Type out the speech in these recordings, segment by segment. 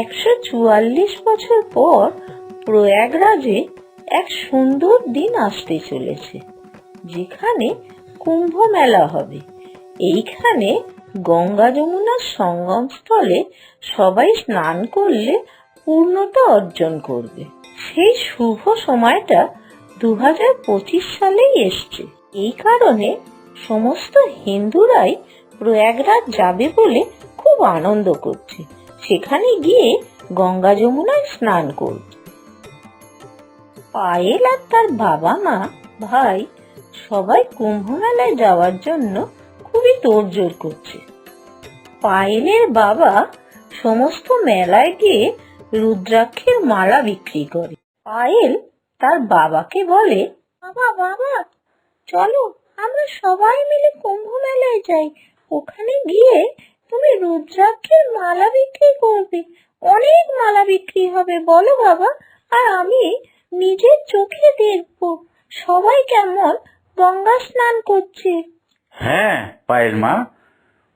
একশো চুয়াল্লিশ বছর পর প্রয়াগরাজে এক সুন্দর দিন আসতে চলেছে, যেখানে কুম্ভ মেলা হবে। এইখানে গঙ্গা যমুনার সঙ্গমস্থলে সবাই স্নান করলে পূর্ণতা অর্জন করবে। সেই শুভ সময়টা দু হাজার পঁচিশ সালেই এসছে। এই কারণে সমস্ত হিন্দুরাই প্রয়াগরাজ যাবে বলে খুব আনন্দ করছে। সেখানে গিয়ে গঙ্গা যমুনায় স্নান করবে। পায়েল আর তার বাবা মা, ভাই সবাই কুম্ভ মেলায় যাওয়ার জন্য খুবই তোড়জোড় করছে। পায়েলের বাবা সমস্ত মেলায় গিয়ে রুদ্রাক্ষের মালা বিক্রি করে। পায়েল তার বাবাকে বলে বাবা বাবা চলো আমরা সবাই মিলে কুম্ভ মেলায় যাই। ওখানে গিয়ে তুমি রুদ্রাক্ষের মালা বিক্রি করবে। অনেক মালা বিক্রি হবে বলো বাবা। আর আমি নিজের চোখে দেখব। সবাই কেমন গঙ্গা স্নান করছে। হ্যাঁ পায়েল মা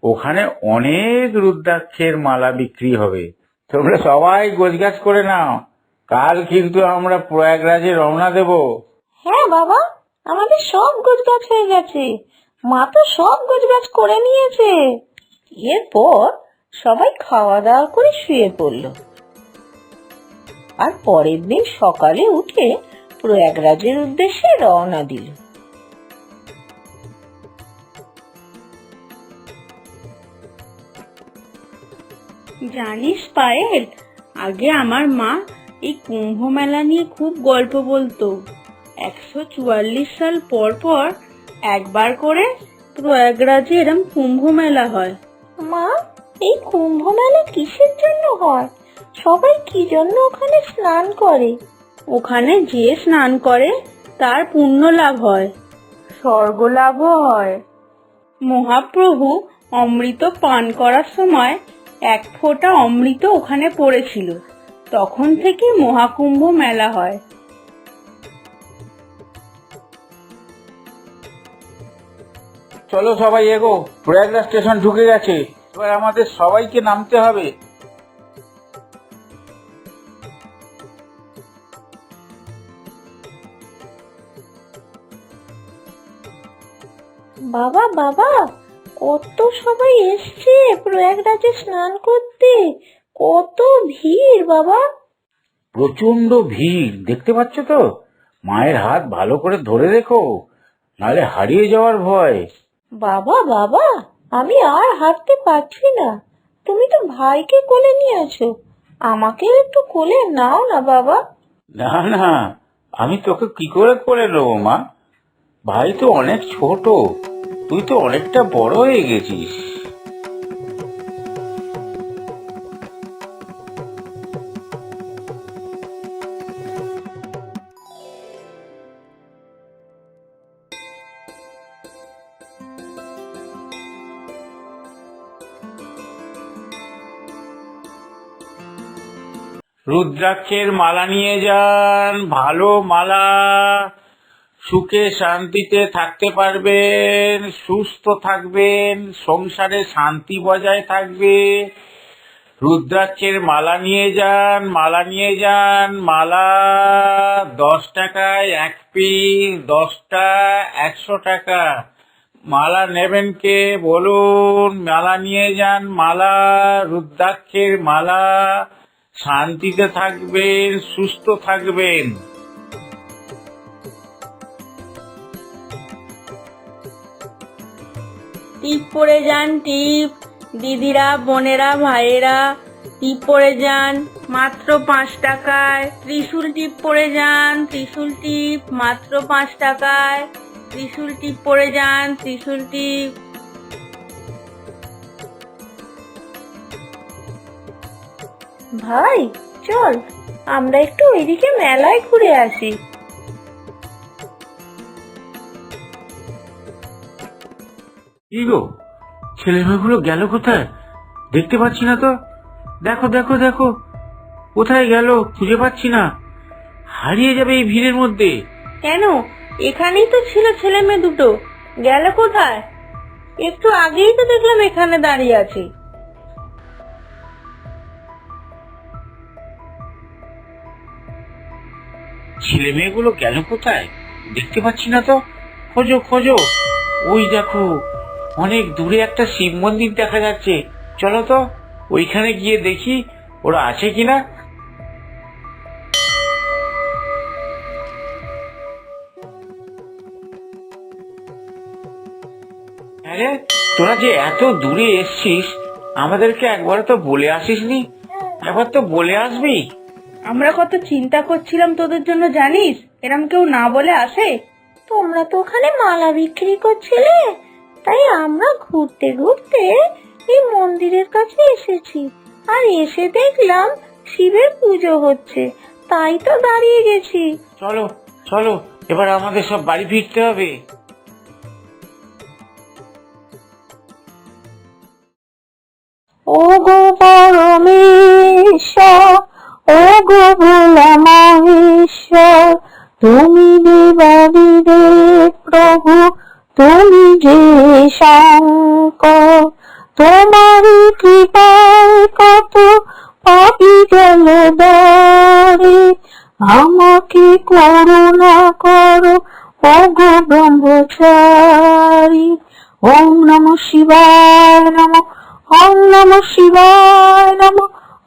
ওখানে অনেক রুদ্রাক্ষের মালা বিক্রি হবে। তোমরা সবাই গোছগাছ করে নাও। কাল কিন্তু আমরা প্রয়াগরাজে রওনা দেব। হ্যাঁ বাবা, আমাদের সব গোছগাছ হয়ে গেছে। মা তো সব গোছগাছ করে নিয়েছে। এরপর সবাই খাওয়া দাওয়া করে শুয়ে পড়ল। আর পরের দিন সকালে উঠে প্রয়াগরাজের উদ্দেশ্যে রওনা দিল। জানিস পায়েল, আগে আমার মা এই কুম্ভ মেলা নিয়ে খুব গল্প বলতো। একশো চুয়াল্লিশ সাল পর পর একবার করে প্রয়াগরাজে এরম কুম্ভ মেলা হয়। মা এই কুম্ভ মেলা কিসের জন্য হয়? সবাই কি জন্য ওখানে স্নান করে? ওখানে যে স্নান করে তার পুণ্য লাভ হয়। স্বর্গ লাভও হয়। মহাপ্রভু অমৃত পান করার সময় এক ফোঁটা অমৃত ওখানে পড়েছিল। তখন থেকে মহাকুম্ভ মেলা হয়। চলো সবাই এগো প্রয়াগরাজ স্টেশন ঢুকে গেছে। এবার আমাদের সবাইকে নামতে হবে। বাবা বাবা কত সবাই এসছে প্রয়াগরাজে স্নান করতে। কত ভিড় বাবা। প্রচণ্ড ভিড় দেখতে পাচ্ছ তো? মায়ের হাত ভালো করে ধরে রেখো নালে হারিয়ে যাওয়ার ভয়। বাবা বাবা আমি আর হাঁটতে পারছি না। তুমি তো ভাইকে কোলে নিয়েছো আমাকে একটু কোলে নাও না বাবা। না না আমি তোকে কি করে করে নেব মা? ভাই তো অনেক ছোট তুই তো অনেকটা বড় হয়ে গেছিস। রুদ্রাক্ষের মালা নিয়ে যান, ভালো মালা। সুখে শান্তিতে থাকতে পারবেন, সুস্থ থাকবেন, সংসারে শান্তি বজায় থাকবে। রুদ্রাক্ষের মালা নিয়ে যান, মালা নিয়ে যান, মালা দশ টাকায় এক পিস, দশটা একশো টাকা। মালা নেবেন কে? বলুন, মালা নিয়ে যান, মালা, রুদ্রাক্ষের মালা। শান্তিতে থাকবেন, সুস্থ থাকবেন। টিপ পরে যান, টিপ। দিদিরা, বোনেরা, ভাইয়েরা, টিপ পরে যান, মাত্র পাঁচ টাকায়। ত্রিশূল টিপ পরে যান, ত্রিশূল টিপ, মাত্র পাঁচ টাকায়। ত্রিশূল টিপ পরে যান, ত্রিশুল টিপ। ভাই চল আমরা একটু ওইদিকে মেলায় ঘুরে আসি। কি গো ছেলে মেয়েগুলো গেল কোথায়? দেখতে পাচ্ছি না তো। দেখো দেখো দেখো কোথায় গেল খুঁজে পাচ্ছি না। হারিয়ে যাবে এই ভিড়ের মধ্যে। কেন? এখানেই তো ছিল ছেলে মেয়ে দুটো। গেল কোথায়? একটু আগেই তো দেখলাম এখানে দাঁড়িয়ে আছে। ছেলে মেয়েগুলো গেল কোথায়? দেখতে পাচ্ছি না তো। খোঁজো খোঁজো। ওই দেখো, অনেক দূরে একটা শিব মন্দির দেখা যাচ্ছে। চলো তো, ওইখানে গিয়ে দেখি ওরা আছে কিনা। আরে তোরা যে এত দূরে এসছিস, আমাদেরকে একবার তো বলে আসিস নি একবার তো বলে আসবি। আমরা কত চিন্তা করছিলাম তোদের জন্য জানিস? এরম কেউ না বলে আসে। তোমরা তো ওখানে মালা বিক্রি করছিলে। তাই আমরা ঘুরতে ঘুরতে এই মন্দিরের কাছে এসেছি। আর এসে দেখলাম শিবের পুজো হচ্ছে। তাই তো দাঁড়িয়ে গেছি। চলো চলো এবার আমাদের সব বাড়ি ফিরতে হবে। ও গো পরমেশ্বর ও গো ভোলা মহেশ্বর, তুমি দেবাদিদেব প্রভু, তুমি যে শঙ্কর তোমার কৃপায় কত পাপি গেল দরে আমাকে করুণা করো ও গো ব্রহ্মচারী। ওম নম শিবায় নম, ওম নম শিবায় নম।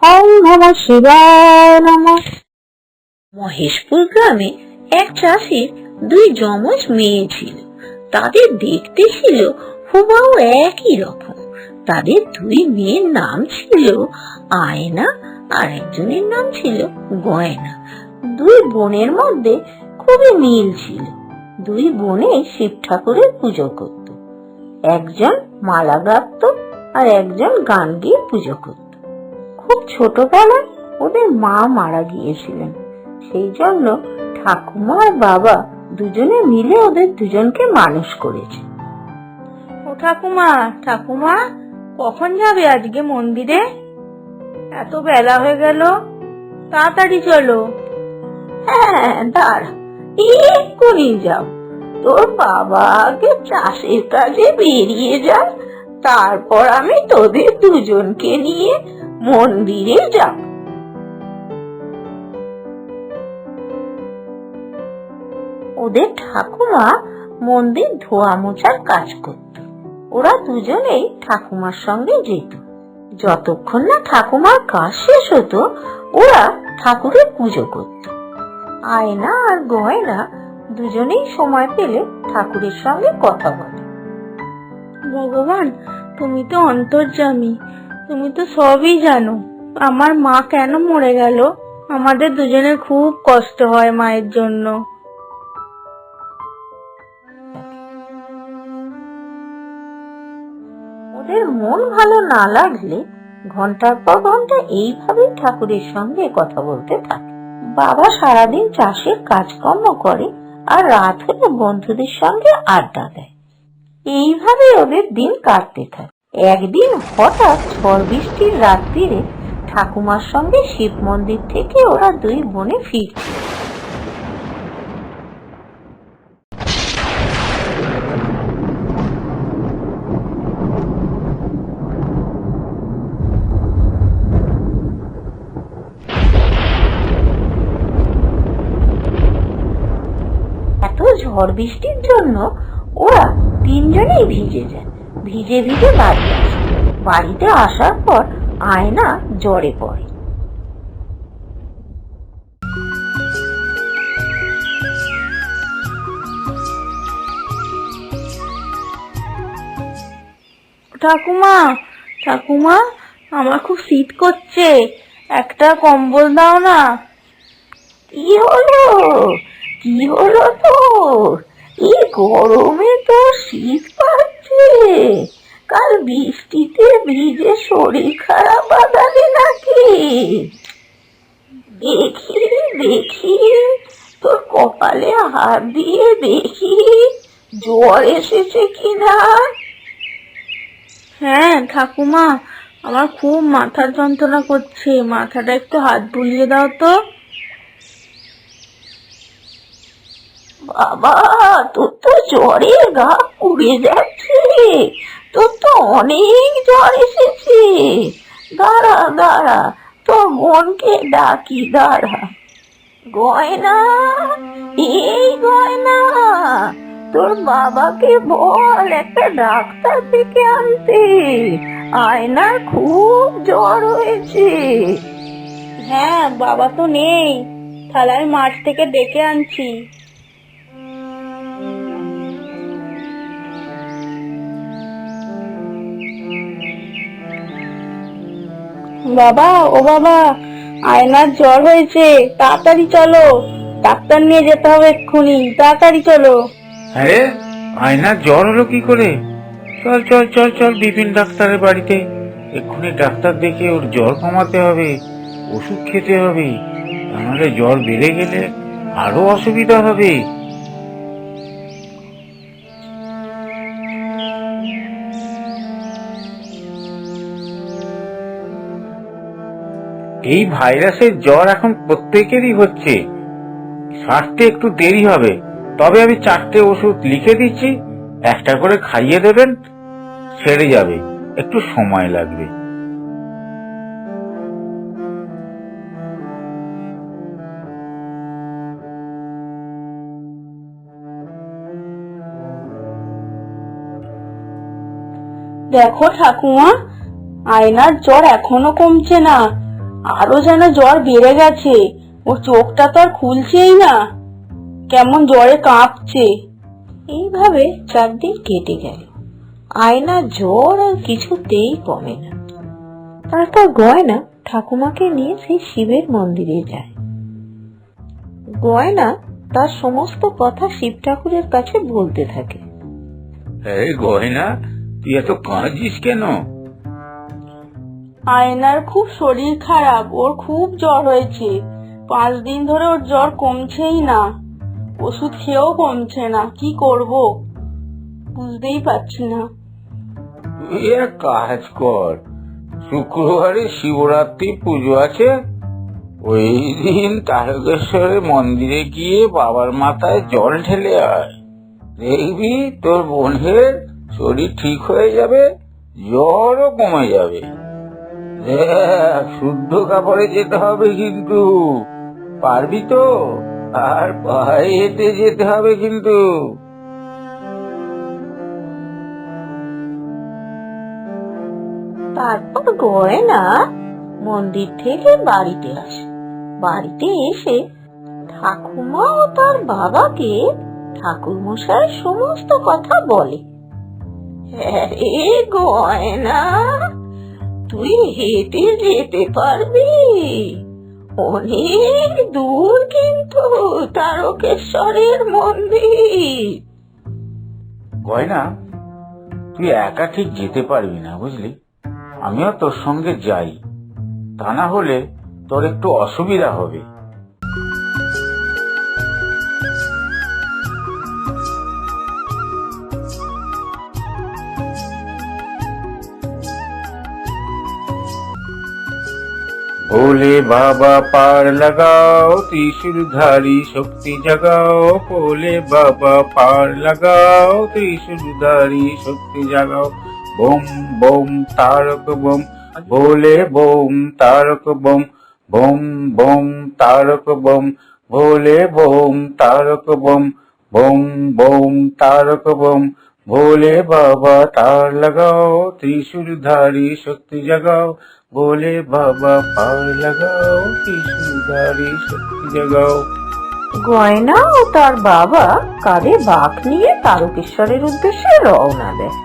ওম নম শিবায় নম। মহেশপুর গ্রামে এক চাষির দুই যমজ মেয়ে ছিল। তাদের দেখতে ছিল হুবাও একই রকম। তাদের দুই মেয়ের নাম ছিল আয়না আর একজনের নাম ছিল গয়না। দুই বোনের মধ্যে খুবই মিল ছিল। দুই বোনে শিব ঠাকুরের পুজো করত। একজন মালা গাঁথত আর একজন গান গিয়ে পুজো করত। খুব ছোটবেলায় ওদের মা মারা গিয়েছিলেন। সেই জন্য ঠাকুমা আর বাবা দুজনে মিলে ওদের দুজনকে মানুষ করেছে। ও ঠাকুমা ঠাকুমা, কখন যাবে আজকে মন্দিরে? এত বেলা হয়ে গেল। তাড়াতাড়ি চলো। হ্যাঁ এক্ষুনি যাও। তোর বাবা আগে চাষের কাজে বেরিয়ে যান তারপর আমি তোদের দুজনকে নিয়ে মন্দিরে যাব ওদের ঠাকুমা মন্দির ধোয়া মোছার কাজ করত। ওরা দুজনেই ঠাকুমার সঙ্গে যেত। যতক্ষণ না ঠাকুমার কাজ শেষ হতো, ওরা ঠাকুরের পুজো করত। আয়না আর গয়না দুজনেই সময় পেলে ঠাকুরের সঙ্গে কথা বলে। ভগবান, তুমি তো অন্তর্যামী। তুমি তো সবই জানো। আমার মা কেন মরে গেল? আমাদের দুজনের খুব কষ্ট হয় মায়ের জন্য। ওদের মন ভালো না লাগলে ঘণ্টার পর ঘণ্টা এইভাবেই ঠাকুরের সঙ্গে কথা বলতে থাকে। বাবা সারাদিন চাষের কাজকর্ম করে আর রাত হলে বন্ধুদের সঙ্গে আড্ডা দেয়। এইভাবে ওদের দিন কাটতে থাকে। একদিন হঠাৎ ঝড় বৃষ্টির রাত্রিরে ঠাকুমার সঙ্গে শিব মন্দির থেকে ওরা দুই বোনে ফিরছে ঝড় বৃষ্টির জন্য ওরা তিনজনেই ভিজে যায়। ভিজে ভিজে বাড়ি আসে। বাড়িতে আসার পর আয়না জ্বরে পড়ে। ঠাকুমা ঠাকুমা, আমার খুব শীত করছে। একটা কম্বল দাও না। কি হলো? কি হলো তো এই গরমে তো শীত পাচ্ছে। কাল বৃষ্টিতে ভিজে শরীর খারাপ বাগালে নাকি? দেখি দেখি তোর কপালে হাত দিয়ে দেখি জ্বর এসেছে কিনা? হ্যাঁ ঠাকুমা আমার খুব মাথার যন্ত্রণা করছে মাথাটা একটু হাত বুলিয়ে দাও তো। বাবা তোর তো জ্বরে গা পুড়ে যাচ্ছে। তোর তো অনেক জ্বর এসেছে। দাঁড়া দাঁড়া, তোর বোনকে ডাকি, দাঁড়া। গয়না, এই গয়না, তোর বাবাকে বল একটা ডাক্তার থেকে আনতে। আয়নার খুব জ্বর হয়েছে। হ্যাঁ বাবা তো নেই। আমি মাঠ থেকে ডেকে আনছি। বাবা, ও বাবা, আয়নার জ্বর হয়েছে, তাড়াতাড়ি চলো। ডাক্তার নিয়ে যেতে হবে এক্ষুনি, তাড়াতাড়ি চলো। আরে, আয়নার জ্বর হলো কি করে? চল চল চল চল বিপিন ডাক্তারের বাড়িতে। এক্ষুনি ডাক্তার দেখে ওর জ্বর কমাতে হবে, ওষুধ খেতে হবে। নাহলে জ্বর বেড়ে গেলে আরও অসুবিধা হবে। এই ভাইরাসের জ্বর এখন প্রত্যেকেরই হচ্ছে। সারতে একটু দেরি হবে। তবে আমি চারটে ওষুধ লিখে দিচ্ছি, একটা করে খাইয়ে দেবেন, সেরে যাবে। একটু সময় লাগবে। দেখো ঠাকুমা, আয়নার জ্বর এখনও কমছে না। আরও যেন জ্বর বেড়ে গেছে। ওর চোখটা তো আর খুলছেই না। কেমন জ্বরে কাঁপছে। এইভাবে চার দিন কেটে গেল। আয়না জ্বর আর কিছুতেই কমে না। তারপর গয়না ঠাকুমাকে নিয়ে সেই শিবের মন্দিরে যায়। গয়না তার সমস্ত কথা শিব ঠাকুরের কাছে বলতে থাকে। গয়না, তুই এত কাঁদছিস কেন? আয়নার খুব শরীর খারাপ, ওর খুব জ্বর হয়েছে। পাঁচ দিন ধরে ওর জ্বর কমছেই না। ওষুধ খেয়েও কমছে না, কি করব? বুঝতেই পারছি না। কাজ কর, শুক্রবারে শিবরাত্রি পুজো আছে। ওই দিন তারকেশ্বরের মন্দিরে গিয়ে বাবার মাথায় জল ঢেলে আয়। দেখবি তোর বোনের শরীর ঠিক হয়ে যাবে, জ্বরও কমে যাবে। দেখ শুদ্ধ কাপড়ে যেতে হবে কিন্তু। পারবি তো? আর পায়ে হেঁটে যেতে হবে কিন্তু। তারপর গয়না মন্দির থেকে বাড়িতে আসে। বাড়িতে এসে ঠাকুমা ও তার বাবাকে ঠাকুর মশাই সমস্ত কথা বলে। আরে গয়না। তুই হেঁটে যেতে পারবি। অনেক দূর কিন্তু তারকেশ্বরের মন্দির। গয়না, তুই একা ঠিক যেতে পারবি না, বুঝলি? আমিও তোর সঙ্গে যাই। তা না হলে তোর একটু অসুবিধা হবে। ভোলে বাবা পার লাগাও ত্রিশূলধারী শক্তি জাগাও, ভোলে বাবা পার লাগাও ত্রিশূলধারী শক্তি জাগাও। বোম বোম, তারক, বোম, ভোলে বোম, তারক, বোম বোম বোম, তারক, বোম, ভোলে বোম, তারক, বোম বোম বোম, তারক, বোম, ভোলে বাবা তার লাগাও ত্রিশূলধারী শক্তি জাগাও। ভোলে বাবা পার লাগাও ত্রিশূলধারী শক্তি জাগাও। গয়না ও তার বাবা কাঁধে বাঘ নিয়ে তারকেশ্বরের উদ্দেশ্যে রওনা দেয়।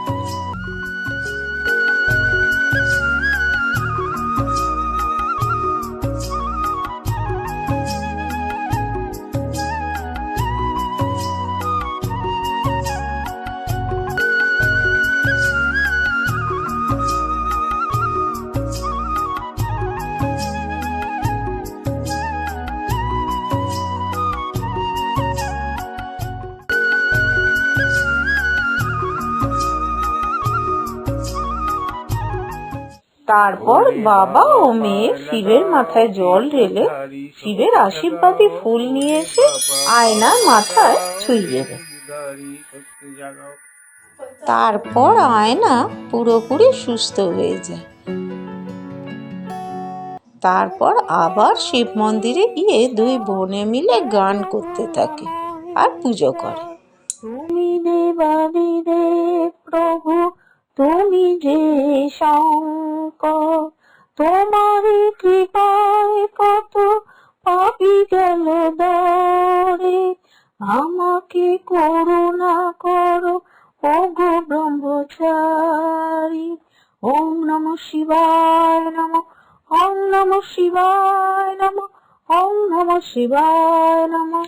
তারপর বাবা ও মেয়ে শিবের মাথায় জল ঢেলে শিবের আশীর্বাদী ফুল নিয়ে এসে আয়নার মাথায় ছুঁয়ে দেবে তারপর আয়না পুরোপুরি সুস্থ হয়ে যায়। তারপর আবার শিব মন্দিরে গিয়ে দুই বোনে মিলে গান করতে থাকে আর পুজো করে। প্রভু তুমি যে শঙ্ক তোমারই কৃপায় কত পাপি গেল দরে। আমাকে করুণা করো, ওগো ব্রহ্মচারী। ওম নম শিবায় নম, ওম নম শিবায় নম, ওম নম শিবায় নম।